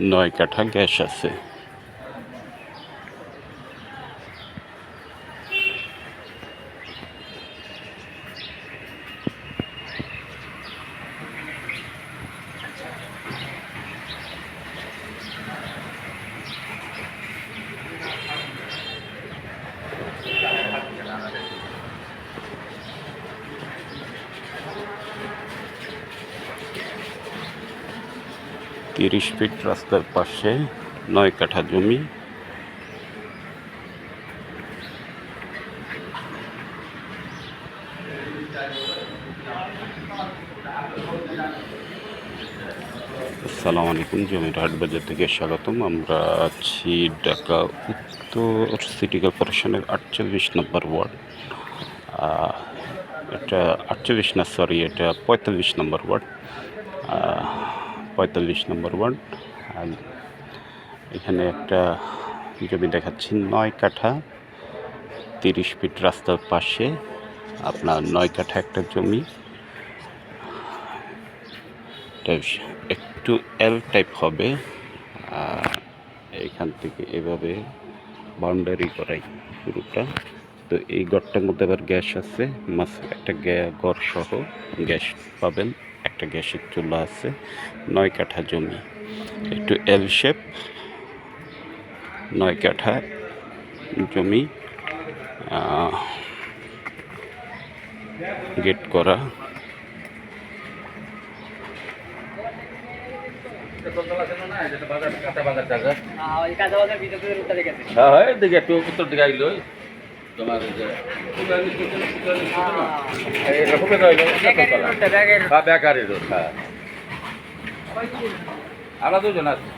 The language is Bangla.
নয় কাঠা গ্যাস আছে। তিরিশ ফিট রাস্তার পাশে নয় কাঠা জমি। আসসালামু আলাইকুম, জমির হাট বাজার থেকে স্বাগতম। আমরা আছি ঢাকা উত্তর সিটি কর্পোরেশনের আটচল্লিশ নম্বর ওয়ার্ড। এটা আটচল্লিশ না, সরি, এটা পঁয়তাল্লিশ নম্বর ওয়ার্ড। পঁয়তাল্লিশ নম্বর ওয়ার্ড। এখানে একটা জমি দেখাচ্ছি, নয় কাঠা, তিরিশ ফিট রাস্তার পাশে আপনার নয় কাঠা একটা জমি। একটু এল টাইপ হবে এখান থেকে এভাবে বাউন্ডারি করাই পুরোটা। তো এই ঘরটার মধ্যে আবার গ্যাস আছে মাছ একটা গ্যা- ঘর সহ গ্যাস পাবেন একটা গ্যাসের চুলা আছে নয় কাঠা জমি। একটু এল শেপ নয় কাঠা জমি গেট করা। হ্যাঁ। হ্যাঁ দেখি একটু উত্তর দিকে আইলো। তোমার যে হ্যাঁ। বেকারি রোড হ্যাঁ আমরা দুজন আছি